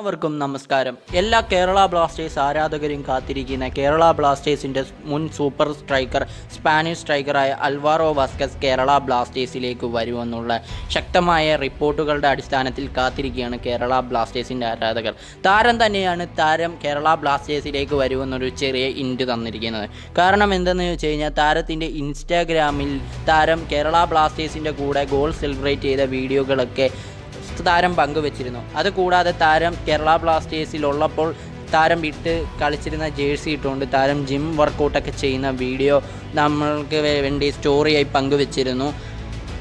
എല്ലാവർക്കും നമസ്കാരം. എല്ലാ കേരള ബ്ലാസ്റ്റേഴ്സ് ആരാധകരും കാത്തിരിക്കുന്ന കേരള ബ്ലാസ്റ്റേഴ്സിന്റെ മുൻ സൂപ്പർ സ്ട്രൈക്കർ സ്പാനിഷ് സ്ട്രൈക്കറായ അൽവാറോ വാസ്കസ് കേരള ബ്ലാസ്റ്റേഴ്സിലേക്ക് വരുമെന്നുള്ള ശക്തമായ റിപ്പോർട്ടുകളുടെ അടിസ്ഥാനത്തിൽ കാത്തിരിക്കുകയാണ് കേരള ബ്ലാസ്റ്റേഴ്സിന്റെ ആരാധകർ. താരം തന്നെയാണ് താരം കേരള ബ്ലാസ്റ്റേഴ്സിലേക്ക് വരുമെന്നൊരു ചെറിയ ഇന്റ് തന്നിരിക്കുന്നത്. കാരണം എന്തെന്ന് വെച്ച് കഴിഞ്ഞാൽ താരത്തിന്റെ ഇൻസ്റ്റാഗ്രാമിൽ താരം കേരള ബ്ലാസ്റ്റേഴ്സിന്റെ കൂടെ ഗോൾ സെലിബ്രേറ്റ് ചെയ്ത വീഡിയോകളൊക്കെ താരം പങ്കുവച്ചിരുന്നു. അതുകൂടാതെ താരം കേരള ബ്ലാസ്റ്റേഴ്സിലുള്ളപ്പോൾ താരം വിട്ട് കളിച്ചിരുന്ന ജേഴ്സി ഇട്ടുകൊണ്ട് താരം ജിം വർക്കൗട്ടൊക്കെ ചെയ്യുന്ന വീഡിയോ നമ്മൾക്ക് വേണ്ടി സ്റ്റോറിയായി പങ്കുവച്ചിരുന്നു.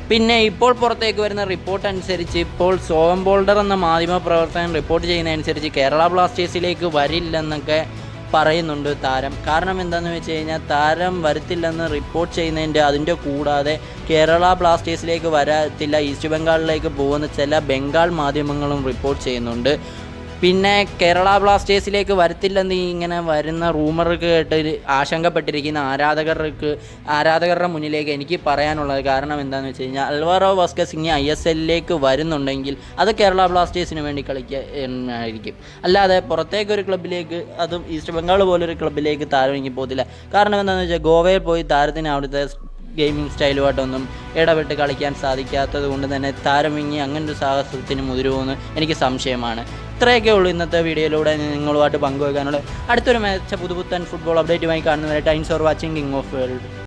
പിന്നെ ഇപ്പോൾ പുറത്തേക്ക് വരുന്ന റിപ്പോർട്ട് അനുസരിച്ച് ഇപ്പോൾ സോവം ബോൾഡർ എന്ന മാധ്യമ പ്രവർത്തകൻ റിപ്പോർട്ട് ചെയ്യുന്നതനുസരിച്ച് കേരള ബ്ലാസ്റ്റേഴ്സിലേക്ക് വരില്ലെന്നൊക്കെ പറയുന്നുണ്ട് താരം. കാരണം എന്താണെന്ന് വെച്ച് കഴിഞ്ഞാൽ താരം വരത്തില്ലെന്ന് റിപ്പോർട്ട് ചെയ്യുന്നതിന്റെ അതിന്റെ കൂടാതെ കേരള ബ്ലാസ്റ്റേഴ്സിലേക്ക് വരത്തില്ല ഈസ്റ്റ് ബംഗാളിലേക്ക് പോകുന്ന ചില ബംഗാൾ മാധ്യമങ്ങളും റിപ്പോർട്ട് ചെയ്യുന്നുണ്ട്. പിന്നെ കേരള ബ്ലാസ്റ്റേഴ്സിലേക്ക് വരത്തില്ലെന്ന് ഇങ്ങനെ വരുന്ന റൂമർ കേട്ട് ആശങ്കപ്പെട്ടിരിക്കുന്ന ആരാധകർക്ക് ആരാധകരുടെ മുന്നിലേക്ക് എനിക്ക് പറയാനുള്ളത് കാരണം എന്താണെന്ന് വെച്ച് കഴിഞ്ഞാൽ അൽവാറോ വാസ്കസ് ഇനി ഐ എസ് എല്ലിലേക്ക് വരുന്നുണ്ടെങ്കിൽ അത് കേരള ബ്ലാസ്റ്റേഴ്സിന് വേണ്ടി കളിക്കായിരിക്കും അല്ലാതെ പുറത്തേക്ക് ഒരു ക്ലബിലേക്ക് അതും ഈസ്റ്റ് ബംഗാൾ പോലൊരു ക്ലബിലേക്ക് താരം ഇനി പോകത്തില്ല. കാരണം എന്താണെന്ന് വെച്ചാൽ ഗോവയിൽ പോയി താരത്തിന് അവിടുത്തെ ഗെയിമിംഗ് സ്റ്റൈലുമായിട്ടൊന്നും ഇടപെട്ട് കളിക്കാൻ സാധിക്കാത്തത് കൊണ്ട് തന്നെ താരമിങ്ങി അങ്ങനൊരു സാഹസത്തിന് മുതിരുമെന്ന് എനിക്ക് സംശയമാണ്. ഇത്രയൊക്കെ ഉള്ളൂ ഇന്നത്തെ വീഡിയോയിലൂടെ നിങ്ങളുമായിട്ട് പങ്കുവെക്കാനുള്ള അടുത്തൊരു മെച്ച പുതുപുത്തൻ ഫുട്ബോൾ അപ്ഡേറ്റുമായി കാണുന്നവരെ times or watching king of world